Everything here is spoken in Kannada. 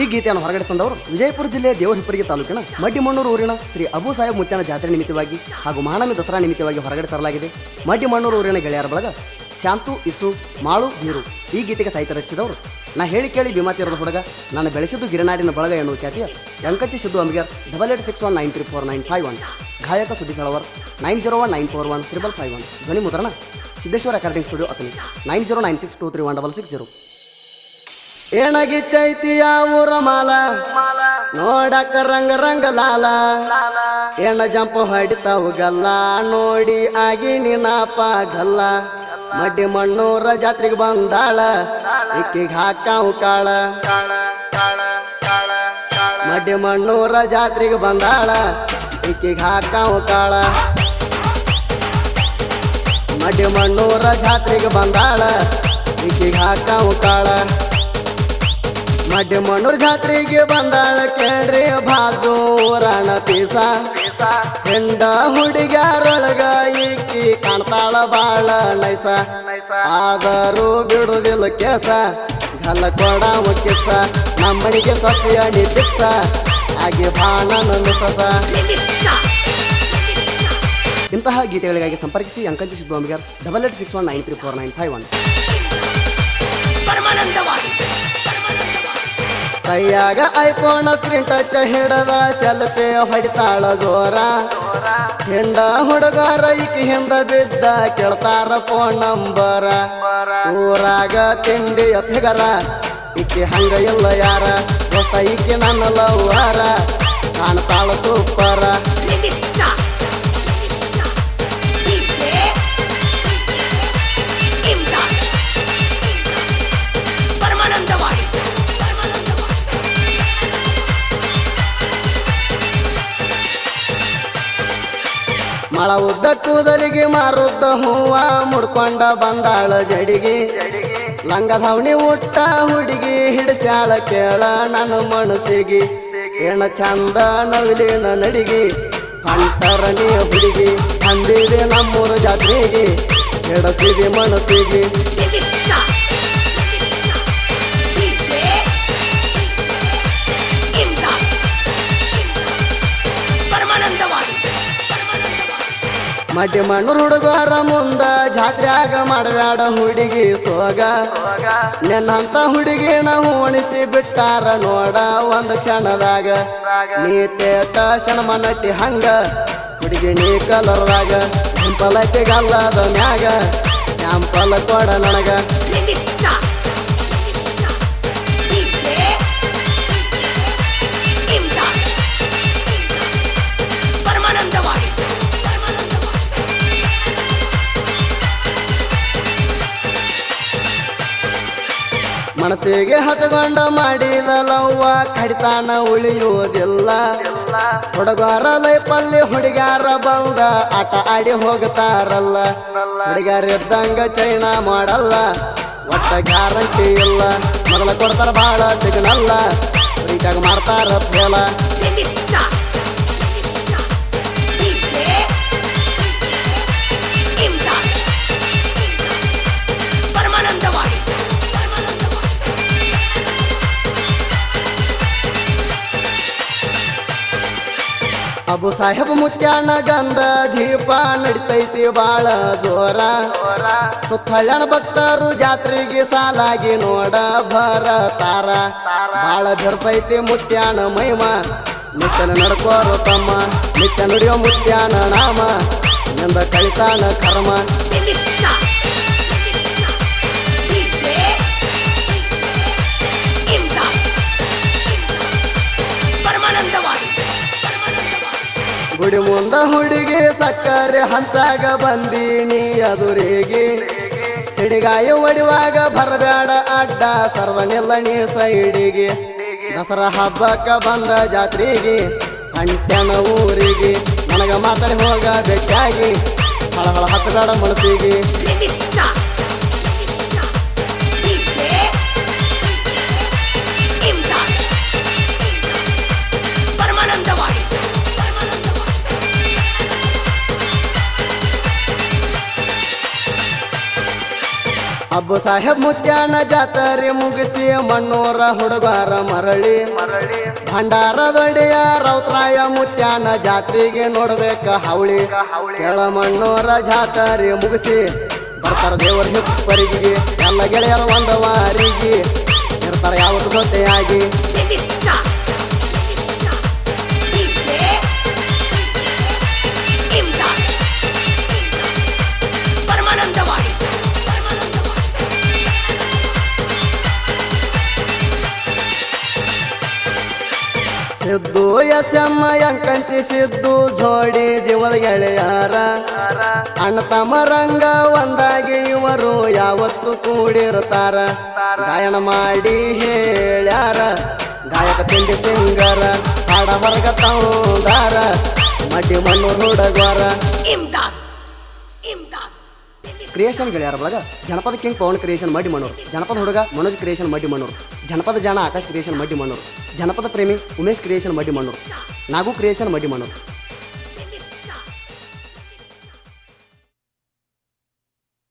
ಈ ಗೀತೆಯನ್ನು ಹೊರಗಡೆ ತಂದವರು ವಿಜಯಪುರ ಜಿಲ್ಲೆಯ ದೇವರಹಿಪ್ಪರಿಗೆ ತಾಲೂಕಿನ ಮಡ್ಡಿಮಣ್ಣೂರು ಊರಿನ ಶ್ರೀ ಅಬು ಸಾಹೇಬ್ ಮುತ್ಯಾನ ಜಾತ್ರೆ ನಿಮಿತ್ತವಾಗಿ ಹಾಗೂ ಮಹಾನಮಿ ದಸರಾ ನಿಮಿತ್ತವಾಗಿ ಹೊರಗಡೆ ತರಲಾಗಿದೆ. ಮಡ್ಡಿಮಣ್ಣೂರು ಊರಿನ ಗೆಳೆಯರ ಬಳಗ ಶಾಂತು, ಇಸು, ಮಾಳು, ಬೀರು ಈ ಗೀತೆಗೆ ಸಾಹಿತ್ಯ ರಚಿಸಿದವರು. ನಾ ಹೇಳಿ ಕೇಳಿ ಭೀಮಾತೀರದ ಹುಡುಗ, ನಾನು ಬೆಳೆಸಿದ್ದು ಗಿರಿನಾಡಿನ ಬಳಗ ಎನ್ನುವ ಖ್ಯಾತಿಯ Yankacchi Siddu Ambigar double eight six one nine three four nine five one ಗಾಯಕ Sudeep Halavar nine zero one nine four one triple five one ಧ್ವನಿ ಮುದ್ರಣ Siddeshwara recording studio Athani nine zero nine six two three one double six zero ಏಣಗಿಚ್ಚೈತಿಯ ಊರ ಮಾಲ. ನೋಡಕ ರಂಗ ರಂಗ ಲಾಲ. ಎಣ ಜಂಪ ಹೊಡಿತಾವು ಗಲ್ಲ ನೋಡಿ ಆಗಿ ನಿನಾಪ ಗಲ್ಲ. ಮಡ್ಡಿ ಮಣ್ಣೂರ ಜಾತ್ರೆಗೆ ಬಂದಾಳ. ಇಕ್ಕಿಗೆ ಹಾಕಾವು ಕಾಳ. ಮಡ್ಡಿ ಮಣ್ಣೂರ ಜಾತ್ರೆಗೆ ಬಂದಾಳ. ಇಕ್ಕಿಗೆ ಹಾಕಾವು ಕಾಳ. ಮಡ್ಡಿ ಮಣ್ಣೂರ ಜಾತ್ರೆಗೆ ಬಂದಾಳ. ಇಕ್ಕಿಗೆ ಹಾಕಾವು ಕಾಳ. ಮಡ್ಡಿ ಮಣ್ಣೂರ್ ಜಾತ್ರೆಗೆ ಬಂದಾಳ ಕೇಳ್ರಿ ಬಾಜು ಊರಣ ಪೀಸ. ಹೆಂಡ ಹುಡುಗ್ಯಾರೊಳಗ ಈಕಿ ಕಾಣ್ತಾಳ ಬಾಳ ನೈಸ. ಆದರೂ ಬಿಡುದಿಲ್ಲ ಕೇಸ ಗಲ್ಲ ಕೊಡ ಕಿಸ ನಮ್ಮನಿಗೆ ಸೊಸೆಯ ನೀ ಪಿಕ್ಸ ಹಾಗೆ ಬಾಣನ ಸಸ ಇಂತಹ ಗೀತೆಗಳಿಗಾಗಿ ಸಂಪರ್ಕಿಸಿ Siddu Ambigar double eight six one nine three four nine five one Paramanandawadi ಕೈಯಾಗ ಐಫೋನ್ ಸ್ಕ್ರೀನ್ ಟಚ್ ಹಿಡದ ಸೆಲ್ಫಿ ಹೊಡಿತಾಳ ಜೋರ. ಹಿಂಡ ಹುಡುಗರ ಈಕಿ ಹಿಂದ ಬಿದ್ದ ಕೇಳ್ತಾರ ಫೋನ್ ನಂಬರ ಊರಾಗ ತಿಂಡಿ ಫಿಗರ ಈಕಿ ಹಂಗ ಇಲ್ಲ ಯಾರ ಹೊಸ ಈಕಿ ನನ್ನ ಲವ್ವಾರ, ಕಾಣ್ತಾಳ ಸೂಪರ ಮಳ ಉದ್ದ ಕೂದಲಿಗೆ ಮಾರುದ್ದ ಹೂವ ಮುಡ್ಕೊಂಡ ಬಂದಾಳ ಜಡಿಗೆ. ಲಂಗ ಧಾವಣಿ ಉಟ್ಟ ಹುಡುಗಿ ಹಿಡಿಸ್ಯಾಳ ಕೇಳ ನನ್ನ ಮನಸ್ಸಿಗೆ. ಏನ ಚಂದ ನವಿಲಿನ ನಡಿಗೆ ಹೊಂಟರ ನೀ ಹುಡುಗಿ, ಅಂದಿದೆ ನಮ್ಮೂರ ಜಾತ್ರೆಗೆ ಎಡಸಿದೆ ಮನಸ್ಸಿಗೆ. ಮಡ್ಡಿ ಮಣ್ಣು ಹುಡುಗರ ಮುಂದ ಜಾತ್ರ್ಯಾಗ ಮಾಡಬೇಡ ಹುಡುಗಿ ಸೋಗ. ನೆನ್ನಂತ ಹುಡುಗಿನ ಉಣಿಸಿ ಬಿಟ್ಟಾರ ನೋಡ ಒಂದು ಕ್ಷಣದಾಗ. ನೀ ತೇಟ ಶಣಮ ನಟ್ಟಿ ಹಂಗ, ಹುಡುಗಿ ನೀ ಕಲರ್ದಾಗ. ಸಿಂಪಲಕ್ಕೆ ಗಲ್ಲದ ಮ್ಯಾಗ, ಸ್ಯಾಂಪಲ್ ಕೊಡ ನನಗ. ಮನಸ್ಸಿಗೆ ಹಚ್ಕೊಂಡ ಮಾಡಿದ ಲವ್ವ ಕಡಿತಾನ ಉಳಿಯುವುದಿಲ್ಲ. ಹುಡುಗಾರ ಲೈಪಲ್ಲಿ ಹುಡುಗಾರ ಬಂದ, ಆಟ ಆಡಿ ಹೋಗ್ತಾರಲ್ಲ. ಹುಡುಗಾರಿದ್ದಂಗ ಚೈನ ಮಾಡಲ್ಲ, ಒಟ್ಟ ಗ್ಯಾರಂಟಿ ಇಲ್ಲ. ಮೊದಲ ಕೊಡ್ತಾರ ಬಾಳ ಸಿಗ್ನಲ್ಲ ಮಾಡ್ತಾರ ಫೇಲ ಅಬು ಸಾಹೇಬ್ ಮುತ್ಯಾಣ ಗಂಧ ದೀಪ ನಡಿತೈತಿ ಬಾಳ ಜೋರ. ಸುತ್ತಳ್ಳಣ ಭಕ್ತರು ಜಾತ್ರೆಗೆ ಸಾಲಾಗಿ ನೋಡ ಭರತಾರ ಬಾಳ ಬೆರ್ಸೈತಿ ಮುತ್ಯಾಣ ಮೈಮ ನಿತ್ಯನ ನಡ್ಕೋರು ತಮ್ಮ. ನಿತ್ಯ ನುಡಿಯೋ ಮುತ್ಯಾಣ ನಾಮ. ನಂದ ಕಳಿತಾನ ಕರ್ಮ. ಗುಡಿ ಮುಂದ ಹುಡುಗಿ, ಸಕ್ಕರೆ ಹಂಚಾಗ ಬಂದೀನಿ ಅದುರಿಗೆ. ಸಿಡಿಗಾಯ ಒಡಿವಾಗ ಬರಬೇಡ ಅಡ್ಡ, ಸರ್ವನೆಲ್ಲ ನೀ ಸೈಡಿಗೆ. ದಸರಾ ಹಬ್ಬಕ್ಕ ಬಂದ ಜಾತ್ರೆಗೆ ಅಂಟ್ಯನ ಊರಿಗೆ. ನನಗ ಮಾತಾಡಿ ಹೋಗ ಬೆಟ್ಟಾಗಿ ಹಳಹಳ ಹಚ್ಚಬೇಡ ಮನಸ್ಸಿಗೆ. ಅಬ್ಬು ಸಾಹೇಬ್ ಮುತ್ಯಾನ ಜಾತ್ರೆ ಮುಗಿಸಿ ಮಣ್ಣೂರ ಹುಡುಗಾರ ಮರಳಿ. ಮರಳಿ ಭಂಡಾರದೊಡೆಯ ರೌತ್ರಾಯ ಮುತ್ಯಾನ ಜಾತ್ರೆಗೆ ನೋಡ್ಬೇಕ ಹವಳಿ ಕೆಳ ಮಣ್ಣೂರ ಜಾತ್ರೆ ಮುಗಿಸಿ ಬರ್ತಾರ ದೇವರ ಹಿಪ್ಪರಿಗೆ ಎಲ್ಲ ಗೆಳೆಯರ ಒಂದ ವಾರಿಗೆ ಇರ್ತಾರ ಯಾವತ್ತು ಜೊತೆಯಾಗಿ. ಸಿದ್ದು ಎಸ್ಎಮ್ಮ ಎಮ್ಮ ಸಿದ್ದು ಜೋಡಿ ಜೀವದ ಗೆಳೆಯಾರ. ಅಣ್ಣ ತಮರಂಗ ರಂಗ ಒಂದಾಗಿ ಇವರು ಯಾವತ್ತು ಕೂಡಿರ್ತಾರ ಗಾಯನ ಮಾಡಿ ಹೇಳ್ಯಾರ. ಗಾಯಕ ತಿಂಡಿ ಸಿಂಗರ ಹಾಡ ಹೊರಗ ತಂದಾರ. ಮಡ್ಡಿ ಮಣ್ಣು ಹುಡುಗರ. ಕ್ರಿಯೇಷನ್ ಗೆಳೆಯರ ಬಳಗ ಜನಪದ ಕಿಂಗ್ ಪವನ್ ಕ್ರಿಯೇಷನ್ ಮಡಿ ಮಣ್ಣೂರು. ಜನಪದ ಹುಡುಗ ಮನೋಜ್ ಕ್ರಿಯೇಷನ್ ಮಡಿ ಮಣ್ಣೂರು. ಜನಪದ ಜಾಣ ಆಕಾಶ್ ಕ್ರಿಯೇಷನ್ ಮಡ್ಡಿ ಮಣ್ಣೂರು ಜನಪದ ಪ್ರೇಮಿ ಉಮೇಶ್ ಕ್ರಿಯೇಷನ್ ಮಡ್ಡಿ ಮಣ್ಣೂರು ನಾಗು ಕ್ರಿಯೇಷನ್ ಮಡ್ಡಿ ಮಣ್ಣೂರು